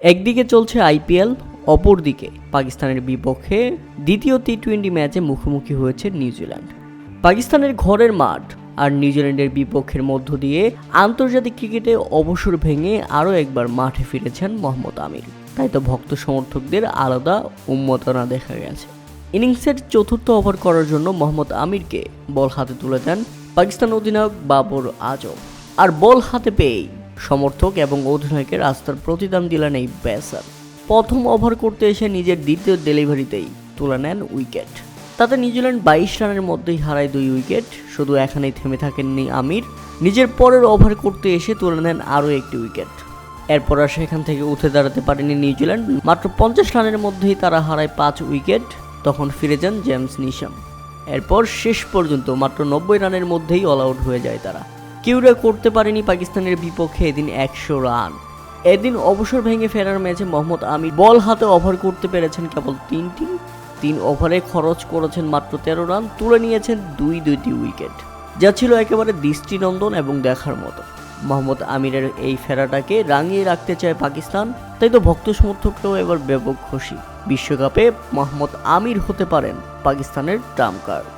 একদিকে চলছে আইপিএল, অপরদিকে পাকিস্তানের বিপক্ষে দ্বিতীয় টি টোয়েন্টি ম্যাচে মুখোমুখি হয়েছে নিউজিল্যান্ড। পাকিস্তানের ঘরের মাঠ আর নিউজিল্যান্ডের বিপক্ষের মধ্য দিয়ে আন্তর্জাতিক ক্রিকেটে অবসর ভেঙে আরও একবার মাঠে ফিরেছেন মোহাম্মদ আমির। তাই তো ভক্ত সমর্থকদের আলাদা উন্মতনা দেখা গেছে। ইনিংসের চতুর্থ ওভার করার জন্য মোহাম্মদ আমিরকে বল হাতে তুলে দেন পাকিস্তান অধিনায়ক বাবর আজম। আর বল হাতে পেয়েই সমর্থক এবং অধিনায়কের রাস্তার প্রতিদান দিলেন এই ব্যাসার। প্রথম ওভার করতে এসে নিজের দ্বিতীয় ডেলিভারিতেই তুলে নেন উইকেট। তাতে নিউজিল্যান্ড বাইশ রানের মধ্যেই হারায় দুই উইকেট। শুধু এখানেই থেমে থাকেননি আমির। নিজের পরের ওভার করতে এসে তুলে নেন আরও একটি উইকেট। এরপর আর সেখান থেকে উঠে দাঁড়াতে পারেনি নিউজিল্যান্ড। মাত্র পঞ্চাশ রানের মধ্যেই তারা হারায় পাঁচ উইকেট। তখন ফিরে যান জেমস নিশাম। এরপর শেষ পর্যন্ত মাত্র নব্বই রানের মধ্যেই অল আউট হয়ে যায় তারা। কিউরা করতে পারেনি পাকিস্তানের বিপক্ষে এদিন একশো রান। এদিন অবসর ভেঙে ফেরার ম্যাচে মোহাম্মদ আমির বল হাতে ওভার করতে পেরেছেন কেবল তিনটি। তিন ওভারে খরচ করেছেন মাত্র তেরো রান, তুলে নিয়েছেন দুই দুইটি উইকেট। যা ছিল একেবারে দৃষ্টিনন্দন এবং দেখার মতো। মোহাম্মদ আমিরের এই ফেরাটাকে রাঙিয়ে রাখতে চায় পাকিস্তান, তাই তো ভক্ত সমর্থকরাও এবার ব্যাপক খুশি। বিশ্বকাপে মোহাম্মদ আমির হতে পারেন পাকিস্তানের ট্রাম্প কার্ড।